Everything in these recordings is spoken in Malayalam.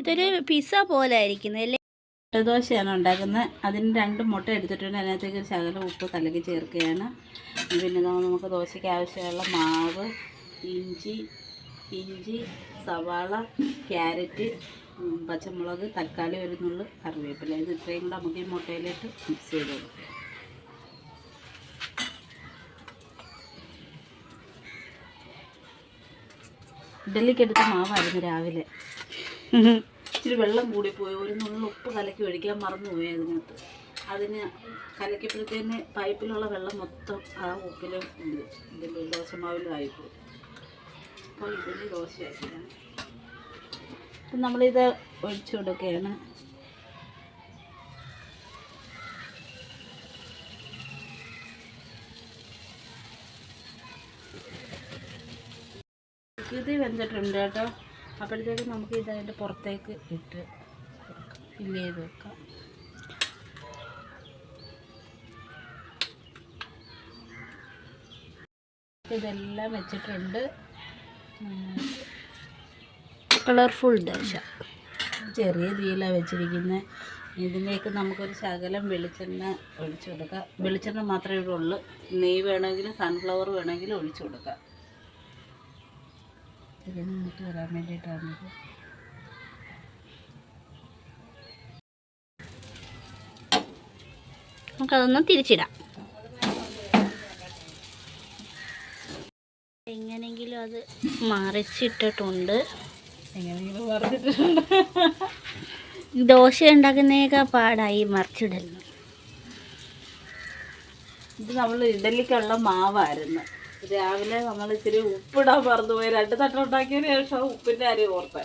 ഇതൊരു പിസ്സ പോലെ ആയിരിക്കുന്നത് അല്ലേ? മുട്ടദോശയാണ് ഉണ്ടാക്കുന്നത്. അതിന് രണ്ട് മുട്ട എടുത്തിട്ടുണ്ട്. അതിനകത്തേക്ക് ഒരു ശകലം ഉപ്പ് കലക്കി ചേർക്കുകയാണ്. പിന്നെ നമുക്ക് ദോശയ്ക്ക് ആവശ്യമുള്ള മാവ് ഇഞ്ചി ഇഞ്ചി സവാള ക്യാരറ്റ് പച്ചമുളക് തക്കാളി ഒരു നുള്ളു കറിവേപ്പില. ഇത് ഇത്രയും കൂടെ നമുക്ക് ഈ മുട്ടയിലിട്ട് മിക്സ് ചെയ്ത് കൊടുക്കാം. ഇഡലിക്ക് എടുത്ത മാവായിരുന്നു രാവിലെ. ഇച്ചിരി വെള്ളം കൂടിപ്പോയി. ഒരു നുള്ളു ഉപ്പ് കലക്കി ഒഴിക്കാൻ മറന്നുപോയി അതിനകത്ത്. അതിന് കലക്കിയപ്പോഴത്തേന് പൈപ്പിലുള്ള വെള്ളം മൊത്തം ആ ഉപ്പിലും ഇതിന്റെ ദോശമാവിലും ആയിപ്പോയി. അപ്പോൾ ഇതിന് ദോശയാക്കിയാണ് അപ്പം നമ്മളിത് ഒഴിച്ചു കൊടുക്കുകയാണ്. ഇത് വെന്തിട്ടുണ്ട് കേട്ടോ. അപ്പോഴത്തേക്ക് നമുക്ക് ഇത് അതിന്റെ പുറത്തേക്ക് ഇട്ട് ഫില്ല് ചെയ്ത് വെക്കാം. ഇതെല്ലാം വെച്ചിട്ടുണ്ട്. കളർഫുൾ ദോശ. ചെറിയ തീയിലാണ് വെച്ചിരിക്കുന്നത് ഇതിലേക്ക് നമുക്കൊരു ശകലം വെളിച്ചെണ്ണ ഒഴിച്ചു കൊടുക്കാം. വെളിച്ചെണ്ണ മാത്രമേ ഇവിടെ ഉള്ളൂ നെയ് വേണമെങ്കിലും സൺഫ്ലവർ വേണമെങ്കിലും ഒഴിച്ചു കൊടുക്കാം. ഇതിന് നമുക്ക് വരാൻ വേണ്ടിയിട്ടാണിത് നമുക്കതൊന്ന് തിരിച്ചിടാം. എങ്ങനെങ്കിലും അത് മറിച്ചിട്ടിട്ടുണ്ട്. എങ്ങനെയെങ്കിലും ദോശ ഉണ്ടാക്കുന്നതിനേക്കാൾ പാടായി മറിച്ചിടൽ. ഇത് നമ്മൾ ഇഡലിക്കുള്ള മാവായിരുന്നു. രാവിലെ നമ്മൾ ഇച്ചിരി ഉപ്പിടാൻ മറന്നുപോയി രണ്ട് തട്ടം ഉണ്ടാക്കിയതിന് ശേഷം ഉപ്പിന്റെ കാര്യം ഓർത്ത്.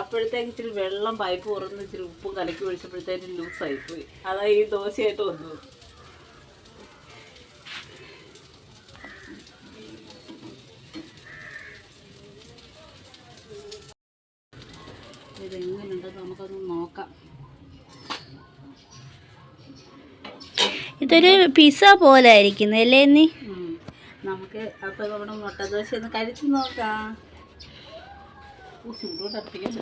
അപ്പോഴത്തേക്ക് ഇച്ചിരി വെള്ളം പൈപ്പ് തുറന്ന് ഇച്ചിരി ഉപ്പും കലക്കി ഒഴിച്ചപ്പോഴത്തേക്കും ലൂസായിപ്പോയി അതാ ഈ ദോശയായിട്ട് വന്നു ഇതെങ്ങനെയുണ്ടെന്ന് നമുക്കൊന്ന് നോക്കാം. ഇതൊരു പിസ്സ പോലെ ആയിരിക്കുന്നു അല്ലേ നീ. നമുക്ക് അപ്പോൾ നമ്മുടെ മുട്ടദോശ ഒന്ന് കഴിച്ചു നോക്കാം. ചൂടോടെ അപ്പിക്കാൻ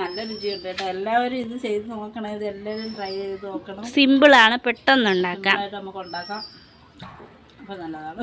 നല്ല രുചിയുണ്ട് കേട്ടോ. എല്ലാവരും ഇത് ചെയ്ത് നോക്കണം. ഇത് എല്ലാവരും ട്രൈ ചെയ്ത് നോക്കണം. സിമ്പിളാണ് പെട്ടെന്ന് ഉണ്ടാക്കാം. നമുക്ക് ഉണ്ടാക്കാം. അപ്പോൾ നല്ലതാണ്.